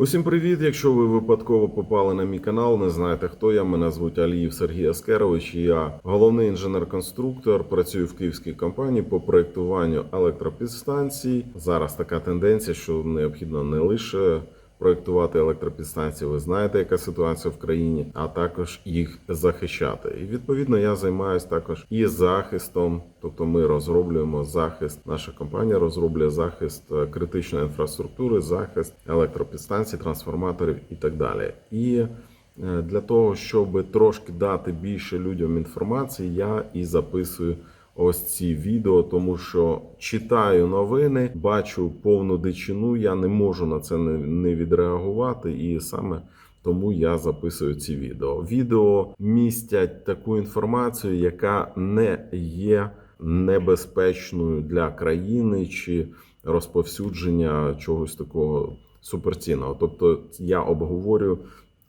Усім привіт! Якщо ви випадково попали на мій канал, не знаєте хто я. Мене звуть Аліїв Сергій Аскерович. Я головний інженер-конструктор. Працюю в київській компанії по проектуванню електропідстанцій. Зараз така тенденція, що необхідно не лише проектувати електропідстанції. Ви знаєте, яка ситуація в країні, а також їх захищати. І відповідно я займаюся також і захистом. Тобто ми розроблюємо захист. Наша компанія розроблює захист е, критичної інфраструктури, захист електропідстанцій, трансформаторів і так далі. І е, для того, щоб трошки дати більше людям інформації, я і записую ось ці відео, тому що читаю новини, бачу повну дичину. Я не можу на це не, відреагувати, і саме тому я записую ці відео. Відео містять таку інформацію, яка не є небезпечною для країни чи розповсюдження чогось такого суперцінного. Тобто я обговорю.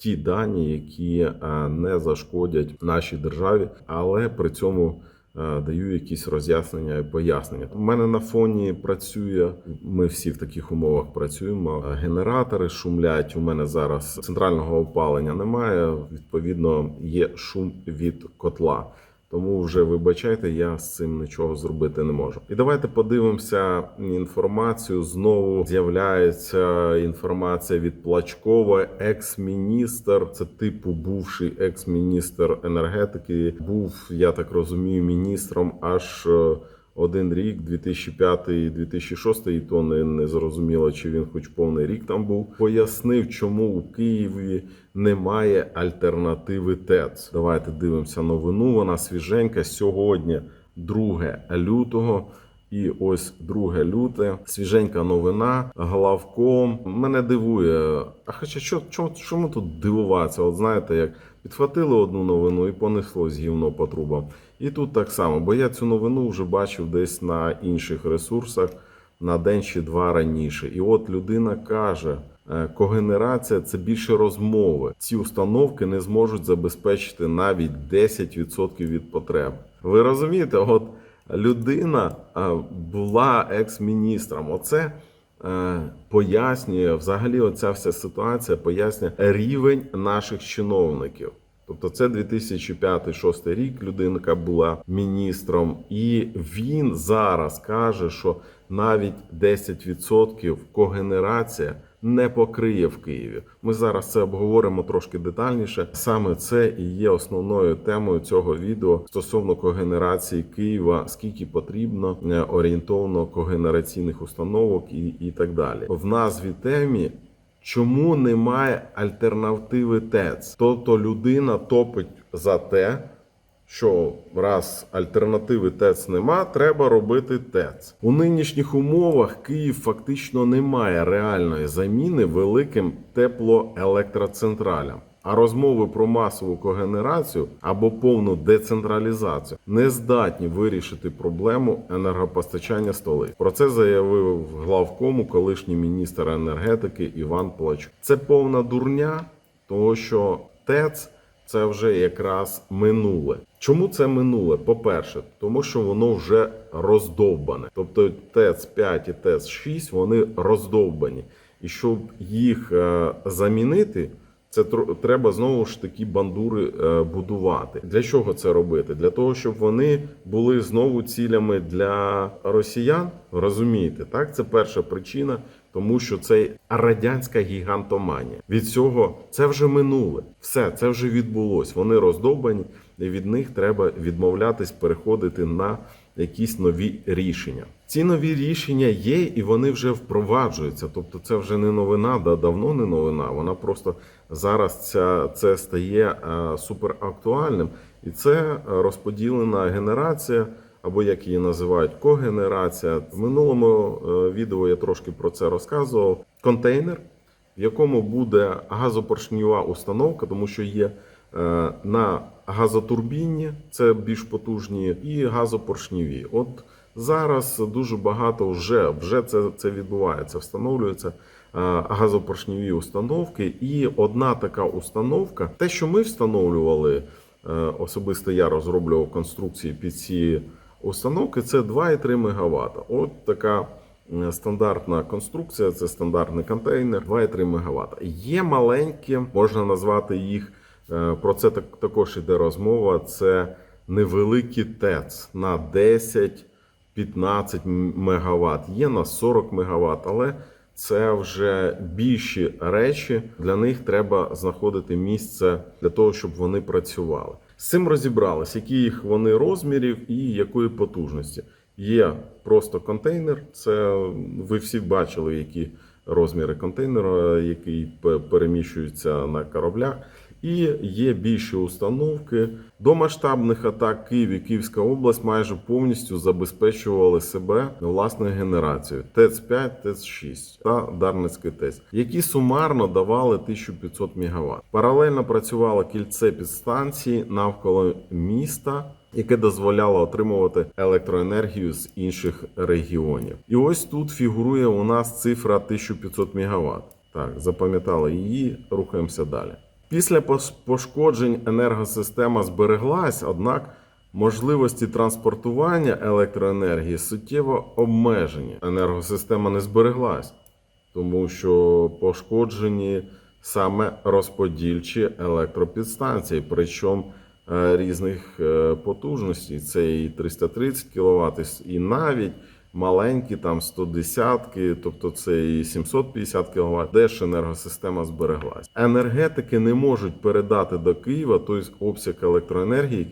Ті дані, які е, не зашкодять нашій державі, але при цьому даю якісь роз'яснення і пояснення. У мене на фоні працює. Ми всі в таких умовах працюємо. е, Генератори шумлять. У мене зараз центрального опалення немає. Відповідно, є шум від котла. Тому вже вибачайте, я з цим нічого зробити не можу. І давайте подивимося інформацію. Знову з'являється інформація від Плачкова, екс-міністр. Це типу бувший екс-міністр енергетики. Був, я так розумію, міністром аж е, один рік, 2005-2006, і то не, не зрозуміло, чи він хоч повний рік там був. Пояснив, чому у Києві немає альтернативи ТЕЦ. Давайте дивимося новину. Вона свіженька сьогодні, 2 лютого. І ось 2 люте, свіженька новина, главком. Мене дивує. А хоча що, чому, тут дивуватися? От знаєте, як підхватили одну новину і понеслось гівно по трубам. І тут так само, бо я цю новину вже бачив десь на інших ресурсах на день чи два раніше. І от людина каже. е, Когенерація це більше розмови. Ці установки не зможуть забезпечити навіть 10% від потреб. Ви розумієте, от людина е, була екс-міністром. Оце пояснює взагалі оця вся ситуація, пояснює рівень наших чиновників. Тобто це 2005-2006 рік людинка була міністром, і він зараз каже, що навіть 10% когенерація не покриє в Києві. Ми зараз це обговоримо трошки детальніше. Саме це і є основною темою цього відео стосовно когенерації Києва, скільки потрібно е, орієнтовно когенераційних установок і, і так далі. В назві темі Чому немає альтернативи ТЕЦ? Тобто людина топить за те, що раз альтернативи ТЕЦ нема, треба робити ТЕЦ. У нинішніх умовах Київ фактично не має реальної заміни великим теплоелектроцентралям. А розмови про масову когенерацію або повну децентралізацію не здатні вирішити проблему енергопостачання столиць. Про це заявив главкому колишній міністр енергетики Іван Плачук. Це повна дурня, того що ТЕЦ це вже якраз минуле. Чому це минуле? По-перше, тому що воно вже роздовбане. Тобто ТЕЦ 5 і ТЕЦ 6 вони роздовбані. І щоб їх е, замінити, це тр- треба знову ж таки бандури е, будувати. Для чого це робити? Для того, щоб вони були знову цілями для росіян. Розумієте, так? Це перша причина, тому що це радянська гігантоманія. Від цього це вже минуле. Все, це вже відбулось. Вони роздовбані, і від них треба відмовлятись, переходити на якісь нові рішення. Ці нові рішення є, і вони вже впроваджуються. Тобто, це вже не новина, да давно не новина. Вона просто зараз ця це стає е, суперактуальним, і це е, розподілена генерація. Або як її називають когенерація. В минулому е, відео я трошки про це розказував. Контейнер, в якому буде газопоршньова установка, тому що є е, на газотурбінні, це більш потужні, і газопоршньові. От зараз дуже багато вже, вже це, це відбувається, встановлюються е, газопоршньові установки. І одна така установка, те, що ми встановлювали, особисто я розроблював конструкції під ці установки, це 2,3 МВт. От така е, стандартна конструкція, це стандартний контейнер 2,3 МВт. Є маленькі, можна назвати їх. е, Про це так, також іде розмова. Це невеликі ТЕЦ на 10-15 МВт. Є на 40 МВт, але це вже більші речі. Для них треба знаходити місце для того, щоб вони працювали. З цим розібрались, які їх вони розмірів і якої потужності. Є просто контейнер. Це ви всі бачили, які розміри контейнера, який пе- переміщується на кораблях. І є більші установки. До масштабних атак Київ і Київська область майже повністю забезпечували себе власною генерацією ТЕЦ-5, ТЕЦ-6 та Дарницький ТЕЦ, які сумарно давали 1500 МВт. Паралельно працювало кільце підстанцій навколо міста, яке дозволяло отримувати електроенергію з інших регіонів. І ось тут фігурує у нас цифра 1500 МВт. Так, запам'ятали її, рухаємося далі. Після пошкоджень енергосистема збереглась, однак можливості транспортування електроенергії суттєво обмежені. Енергосистема не збереглась, тому що пошкоджені саме розподільчі електропідстанції, причому е, різних е, потужностей. Це і 330 кВт, і навіть маленькі там 110, тобто це і 750 кВт, де ж енергосистема збереглась. Енергетики не можуть передати до Києва той обсяг електроенергії,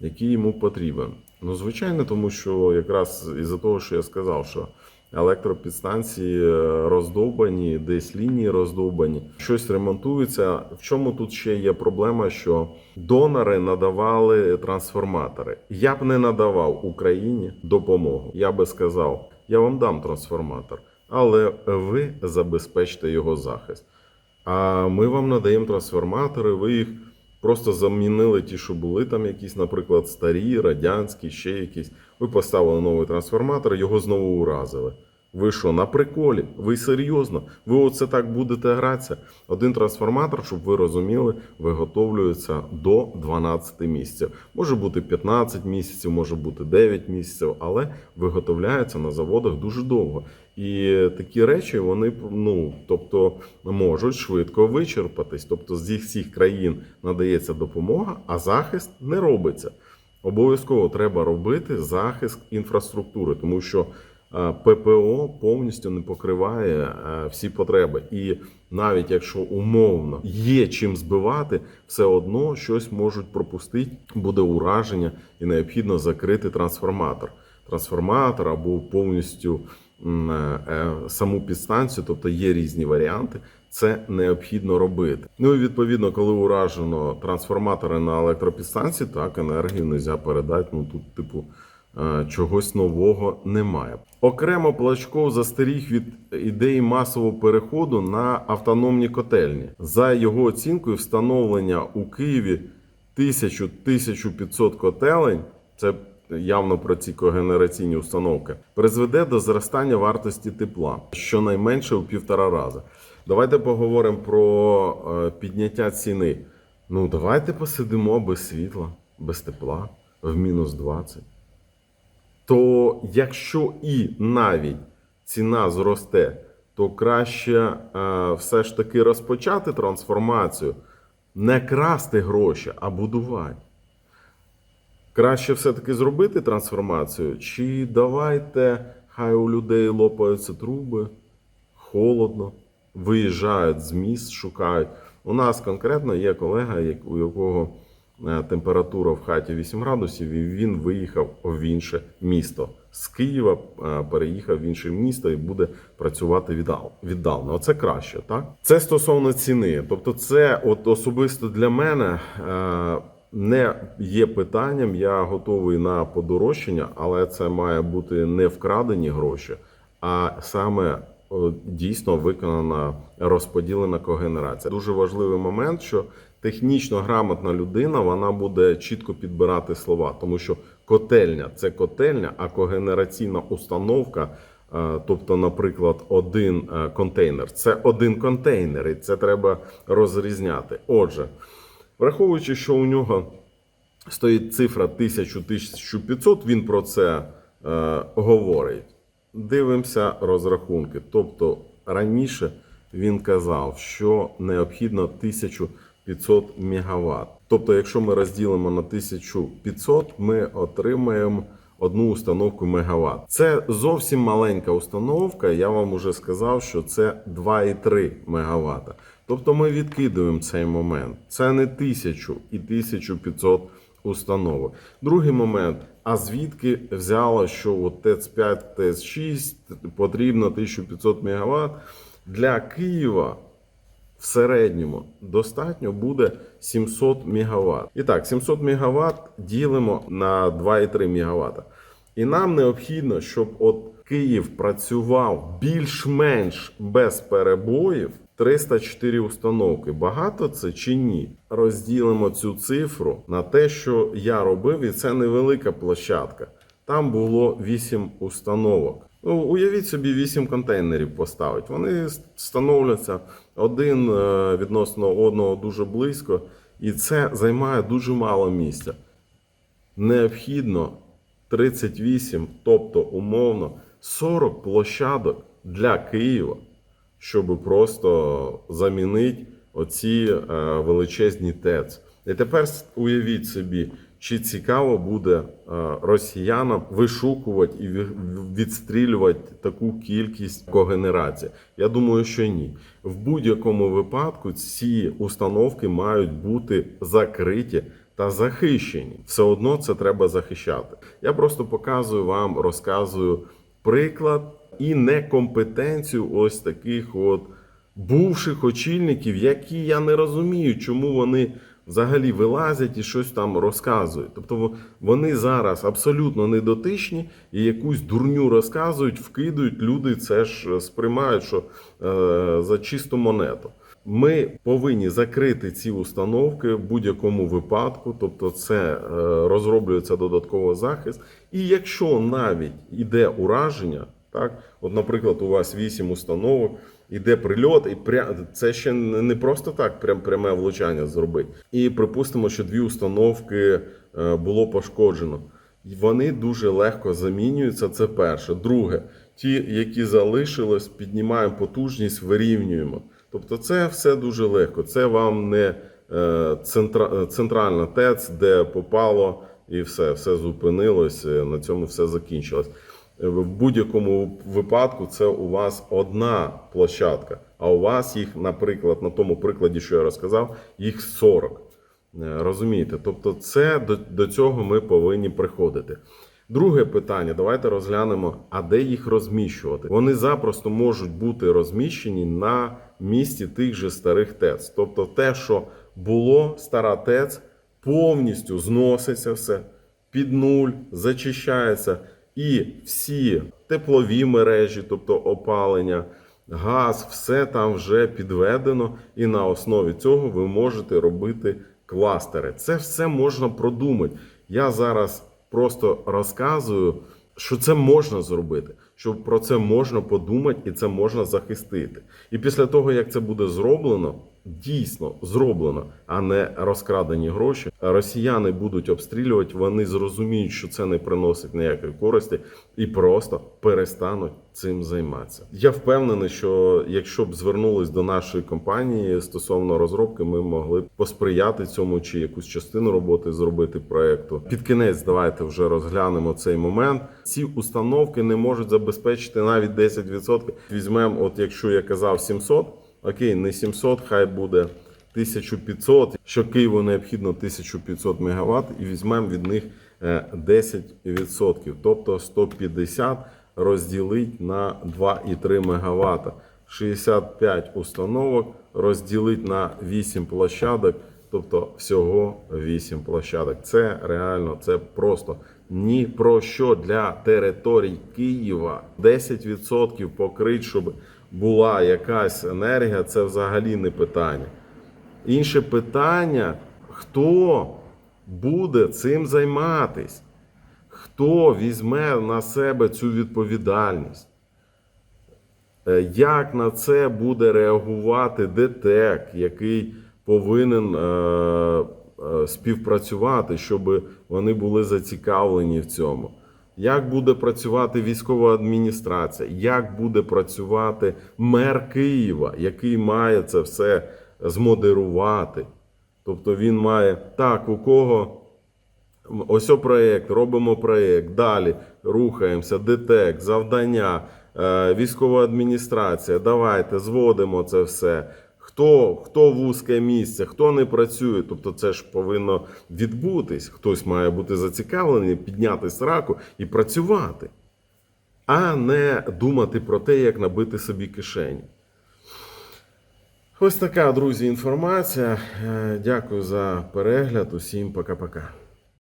який йому потрібен. Ну, звичайно, тому що якраз із-за того, що я сказав, що електропідстанції е, роздовбані, десь лінії роздовбані, щось ремонтується. В чому тут ще є проблема, що донори надавали трансформатори. Я б не надавав Україні допомогу. Я би сказав, я вам дам трансформатор, але ви забезпечте його захист. А ми вам надаємо трансформатори, ви їх просто замінили ті, що були там якісь, наприклад, старі, радянські, ще якісь. Ви поставили новий трансформатор, його знову уразили. Ви що, на приколі? Ви серйозно? Ви оце так будете гратися? Один трансформатор, щоб ви розуміли, виготовлюється до 12 місяців. Може бути 15 місяців, може бути 9 місяців, але виготовляється на заводах дуже довго. І такі речі вони ну, тобто, можуть швидко вичерпатись. Тобто з їх всіх країн надається допомога, а захист не робиться. Обов'язково треба робити захист інфраструктури, тому що е, ППО повністю не покриває е, всі потреби. І навіть якщо умовно є чим збивати, все одно щось можуть пропустити, буде ураження, і необхідно закрити трансформатор. Трансформатор або повністю е, саму підстанцію, тобто є різні варіанти. Це необхідно робити. Ну і відповідно, коли уражено трансформатори на електропідстанції, так енергію не можна передати. Ну тут, типу, е, чогось нового немає. Окремо Плачков застеріг від ідеї масового переходу на автономні котельні. За його оцінкою, встановлення у Києві 1000-1500 котелень. Це явно про ці когенераційні установки, призведе до зростання вартості тепла щонайменше у півтора рази. Давайте поговоримо про е, підняття ціни. Ну, давайте посидимо без світла, без тепла, в мінус 20. То якщо і навіть ціна зросте, то краще е, все ж таки розпочати трансформацію, не красти гроші, а будувати. Краще все-таки зробити трансформацію, чи давайте, хай у людей лопаються труби, холодно, виїжджають з міст, шукають. У нас конкретно є колега, у якого е, температура в хаті 8 градусів, і він виїхав в інше місто. З Києва е, переїхав в інше місто і буде працювати віддал- віддалено. Оце краще, так? Це стосовно ціни. Тобто, це от особисто для мене. е, не є питанням, я готовий на подорожчання, але це має бути не вкрадені гроші, а саме дійсно виконана розподілена когенерація. Дуже важливий момент, що технічно грамотна людина вона буде чітко підбирати слова, тому що котельня це котельня, а когенераційна установка. е, Тобто, наприклад, один е, контейнер це один контейнер, і це треба розрізняти. Отже, Враховуючи, що у нього стоїть цифра 1000-1500, він про це е, говорить. Дивимося розрахунки. Тобто раніше він казав, що необхідно 1500 МВт. Тобто, якщо ми розділимо на 1500, ми отримаємо одну установку МВт. Це зовсім маленька установка. Я вам уже сказав, що це 2,3 МВт. Тобто ми відкидуємо цей момент. Це не 1000 і 1500 установок. Другий момент. А звідки взяло, що от ТЕЦ-5, ТЕЦ-6 потрібно 1500 МВт для Києва в середньому достатньо буде 700 МВт. І так, 700 МВт ділимо на 2,3 МВт. І нам необхідно, щоб от Київ працював більш-менш без перебоїв 304 установки. Багато це чи ні? Розділимо цю цифру на те, що я робив, і це невелика площадка. Там було 8 установок. Ну, уявіть собі, 8 контейнерів поставить. Вони встановлюються один е, відносно одного дуже близько, і це займає дуже мало місця. Необхідно 38, тобто умовно 40 площадок для Києва, щоб просто замінити оці е, величезні ТЕЦ. І тепер уявіть собі, чи цікаво буде е, росіянам вишукувати і відстрілювати таку кількість когенерацій? Я думаю, що ні. В будь-якому випадку ці установки мають бути закриті та захищені. Все одно це треба захищати. Я просто показую вам, розказую приклад і некомпетенцію ось таких от бувших очільників, які я не розумію, чому вони взагалі вилазять і щось там розказують. Тобто вони зараз абсолютно недотичні і якусь дурню розказують, вкидують. Люди це ж сприймають, що е, за чисту монету. Ми повинні закрити ці установки в будь-якому випадку, тобто це е, розроблюється додатковий захист. І якщо навіть іде ураження, так, от, наприклад, у вас 8 установок, іде прильот, і пря... це ще не просто так прям пряме влучання зробити. І припустимо, що дві установки е, було пошкоджено. Вони дуже легко замінюються. Це перше. Друге, ті, які залишились, піднімаємо потужність, вирівнюємо. Тобто, це все дуже легко. Це вам не е, центра... е, центральна ТЕЦ, де попало і все, все зупинилось. е, На цьому все закінчилось. В будь-якому випадку це у вас одна площадка, а у вас їх, наприклад, на тому прикладі, що я розказав, їх 40. Е, Розумієте? Тобто, це до, до цього ми повинні приходити. Друге питання, давайте розглянемо, а де їх розміщувати. Вони запросто можуть бути розміщені на місці тих же старих ТЕЦ. Тобто, те, що було стара ТЕЦ, повністю зноситься все під нуль, зачищається, і всі теплові мережі, тобто опалення, газ, все там вже підведено, і на основі цього ви можете робити кластери. Це все можна продумати. Я зараз просто розказую, що це можна зробити, що про це можна подумати і це можна захистити. І після того, як це буде зроблено, дійсно зроблено, а не розкрадені гроші, росіяни будуть обстрілювати, вони зрозуміють, що це не приносить ніякої користі, і просто перестануть цим займатися. Я впевнений, що якщо б звернулись до нашої компанії стосовно розробки, ми могли б посприяти цьому чи якусь частину роботи зробити проекту. Під кінець давайте вже розглянемо цей момент. Ці установки не можуть забезпечити навіть 10%. Візьмемо, от якщо я казав 700, окей, не 700, хай буде 1500, що Києву необхідно 1500 МВт, і візьмемо від них е, 10%, тобто 150 розділить на 2,3 МВт. 65 установок розділить на 8 площадок, тобто всього 8 площадок. Це реально, це просто ні про що для територій Києва. 10% покрить, щоб була якась енергія, це взагалі не питання. Інше питання: хто буде цим займатись? Хто візьме на себе цю відповідальність? Е, Як на це буде реагувати ДТЕК, який повинен е, е, співпрацювати, щоб вони були зацікавлені в цьому? Як буде працювати військова адміністрація, як буде працювати мер Києва, який має це все змодерувати. Тобто він має так, у кого ось о проєкт, робимо проєкт, далі рухаємося, ДТЕК, завдання, е, військова адміністрація. Давайте зводимо це все. Хто, хто вузьке місце, хто не працює, тобто це ж повинно відбутись. Хтось має бути зацікавлений, підняти сраку і працювати, а не думати про те, як набити собі кишені. Ось така, друзі, інформація. Е, Дякую за перегляд. Усім пока-пока.